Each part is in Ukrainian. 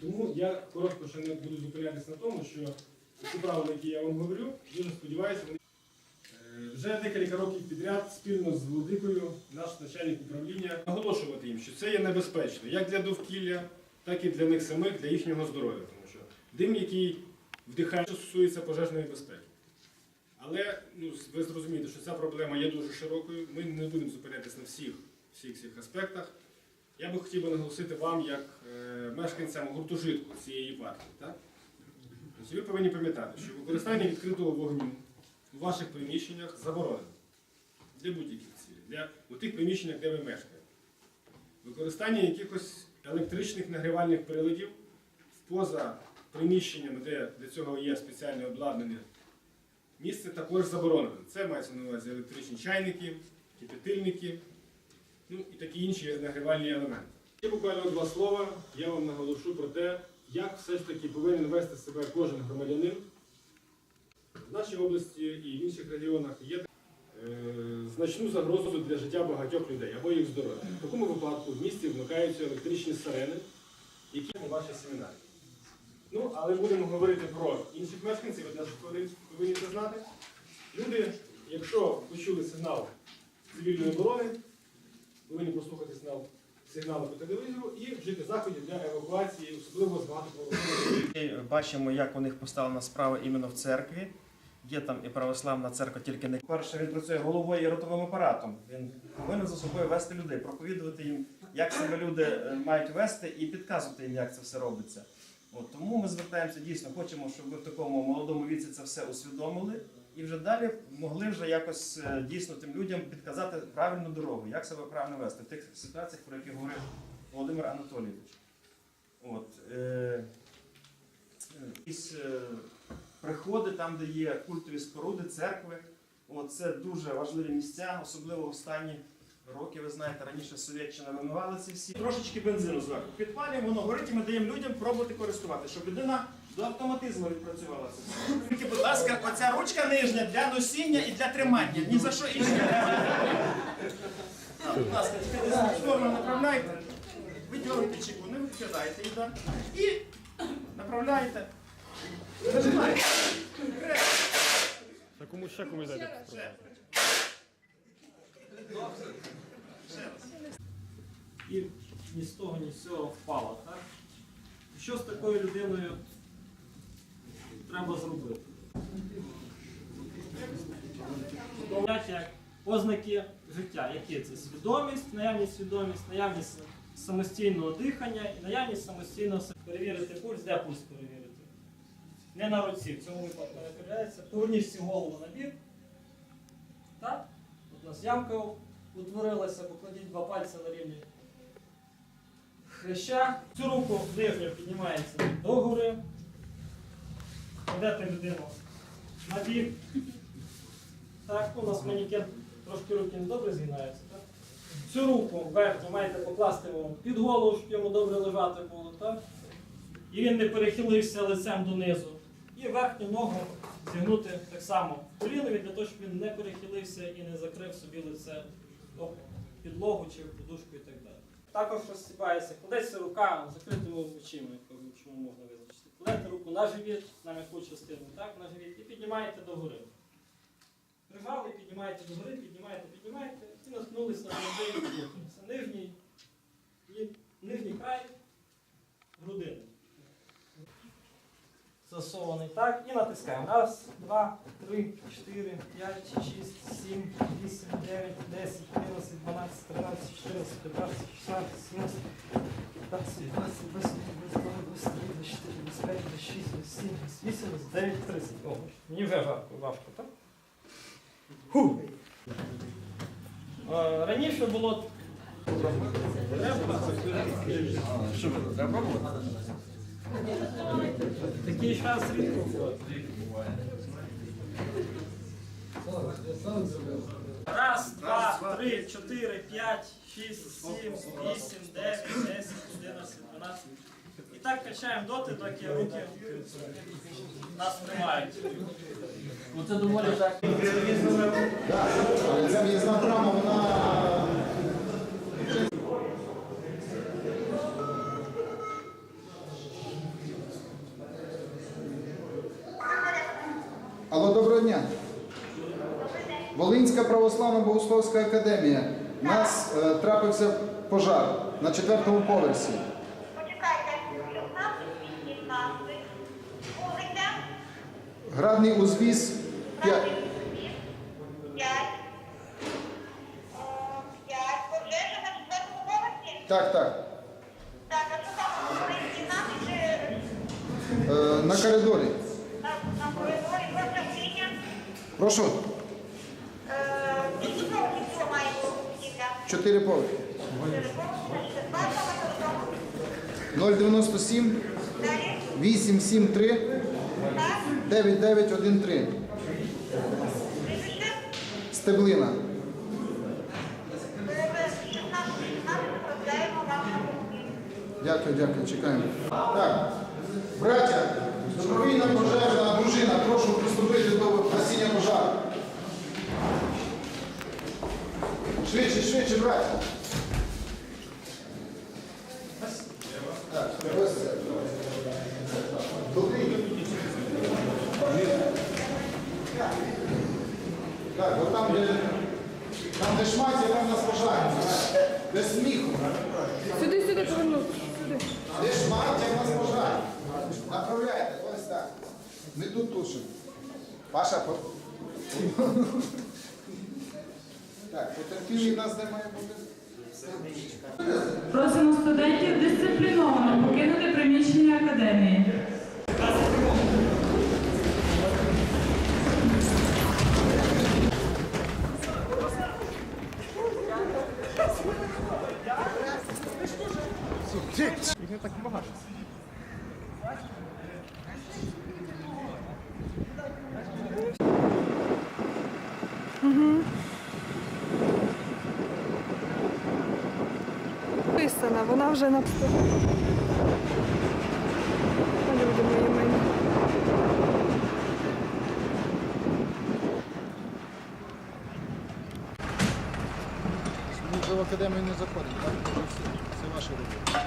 Тому я коротко ще не буду зупинятися на тому, що ці правила, які я вам говорю, дуже сподіваюся, вони Е, вже декілька років підряд спільно з Володикою, наш начальник управління, наголошувати їм, що це є небезпечно як для довкілля, так і для них самих, для їхнього здоров'я. Тому що дим, який вдихає, що стосується пожежної безпеки. Але ну, ви зрозумієте, що ця проблема є дуже широкою. Ми не будемо зупинятися на всіх, всіх цих аспектах. Я би хотів би наголосити вам, як е, мешканцям гуртожитку цієї партії. Так? Тобто ви повинні пам'ятати, що використання відкритого вогню у ваших приміщеннях заборонено. Для будь-яких цілей. Для у тих приміщеннях, де ви мешкаєте. Використання якихось електричних нагрівальних приладів поза приміщеннями, де для цього є спеціальне обладнання, місце також заборонено. Це мається на увазі електричні чайники, кипятильники, ну і такі інші нагрівальні елементи. Ще буквально два слова я вам наголошу про те, як все ж таки повинен вести себе кожен громадянин. В нашій області і в інших регіонах є е, значну загрозу для життя багатьох людей або їх здоров'я. В такому випадку в місті вмикаються електричні сирени, які у ваші семінарі. Ну, але будемо говорити про інших мешканців, ви теж повинні це знати. Люди, якщо почули сигнал цивільної оборони, повинні послухати сигнал сигналу по телевізору і вжити заходів для евакуації, особливо з багатоповерхових Бачимо, як у них поставлена справа іменно в церкві. Є там і православна церква, тільки не перше він працює головою і ротовим апаратом. Він повинен за собою вести людей, проповідувати їм, як себе люди е, мають вести, і підказувати їм, як це все робиться. От, тому ми звертаємося дійсно, хочемо, щоб ви в такому молодому віці це все усвідомили і вже далі могли вже якось е, дійсно тим людям підказати правильну дорогу, як себе правильно вести в тих ситуаціях, про які говорив Володимир Анатолійович. От, е, якісь е, приходи, там, де є культові споруди, церкви. От, це дуже важливі місця, особливо останні роки, ви знаєте, раніше Совєтщина вимивала ці всі. Трошечки бензину зверху підпалюємо, воно горить, і ми даємо людям пробувати користувати, щоб людина до автоматизму відпрацювала це. Тільки, будь ласка, оця ручка нижня для носіння і для тримання. Ні за що інше. Так, Будь ласка, тільки десь в сторону направляйте, виділите чеку, не викидаєте її, да? і направляєте. Нажимаєте. Та комусь ще комусь дайте. Ще. Ще раз. і ні з того, ні з цього впала. Так? Що з такою людиною треба зробити? Як ознаки життя. Які це? Свідомість, наявність свідомість, наявність самостійного дихання і наявність самостійного перевірити пульс, де пульс перевірити? Не на руці, в цьому випадку не перевіряється. Поверніть голову на бік. Так? От у нас ямка утворилася, покладіть два пальці на рівні хреща. Цю руку нижню піднімається догори. Кладете людину на бік. Так, у нас манікен трошки руки не добре згинаються. Так? Цю руку верхню маєте покласти під голову, щоб йому добре лежати було. Так? І він не перехилився лицем донизу. І верхню ногу зігнути так само колінами для того, щоб він не перехилився і не закрив собі лице об підлогу чи подушку і так далі. Також розсипається, кладеться рука закритими очима, чому можна визначити. Кладете руку на живіт, на м'яку частину, так, на живіт, і піднімаєте догори. Прижали, піднімаєте догори, піднімаєте, піднімаєте і наткнулися на нижній, і нижній край грудини. Засований так і натискаємо. Раз, два, три, чотири, п'ять, шість, сім, вісім, дев'ять, десять, одинадцять, дванадцять, тринадцять, чотирнадцять, п'ятнадцять, шістнадцять, сімнадцять, п'ятнадцять, двадцять, двадцять, двадцять два, двадцять три, двадцять чотири, двадцять п'ять, двадцять шість, двадцять сім, двадцять вісім, двадцять дев'ять, тридцять. О, мені вже жарко, важко, так? Фу. Е, Раніше було такий час рідко входить. Раз, два, три, чотири, п'ять, шість, сім, вісім, дев'ять, десять, одинадцять, дванадцять. І так качаємо доти, доки руки нас тримають. Ну це доволі так. Але ця в'їзна брама, вона Доброго дня. Волинська православна богословська академія. У нас е, трапився пожар на четвертому поверсі. Почекайте, 16, 18, вулиця, Градний узвіз 5. 5, 5, пожежа на четвертому поверсі. Так, так. Так, а що там кімнаті чи Е, на коридорі. Прошу, Е, Скільки поверхів має будівля? чотири поверхи. Чотири поверхи, значить, два поверхи, 097 Далі, 873 9913. Стеблина. добре, 16, 18, розглядаємо вашу. Дякую, дякую, чекаємо. Так, браття, добровільна пожежна дружина, прошу приступити Швидше. Так, ось це. Так, от там, де, там, де шматі, там нас пожарні. Без сміху. Сюди, сюди повернути. Сюди. Де ж маття нас пожар? Направляйте, ось так. Ми тут тушимо. Паша, по... Так, потерпілий нас де має бути? Просимо студентів дисципліновано покинути приміщення академії. Писана, вже на Люди мої мені. Ми вже в академію не заходимо, так? Це це ваша робота.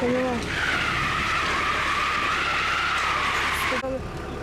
Поняла.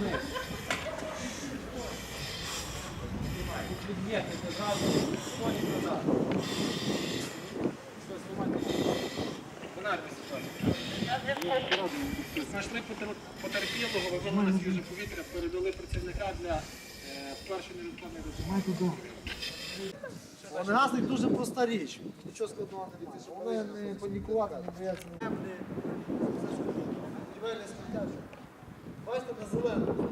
사람이에요. Знайшли потерпілого, вивели свіже повітря, передали працівника для е, першої невідкладної допомоги. Вогнегасник дуже проста річ. Нічого складного не літиш. Вони не панікувати, не бояться. Все, сміття. Бачите, на зелену.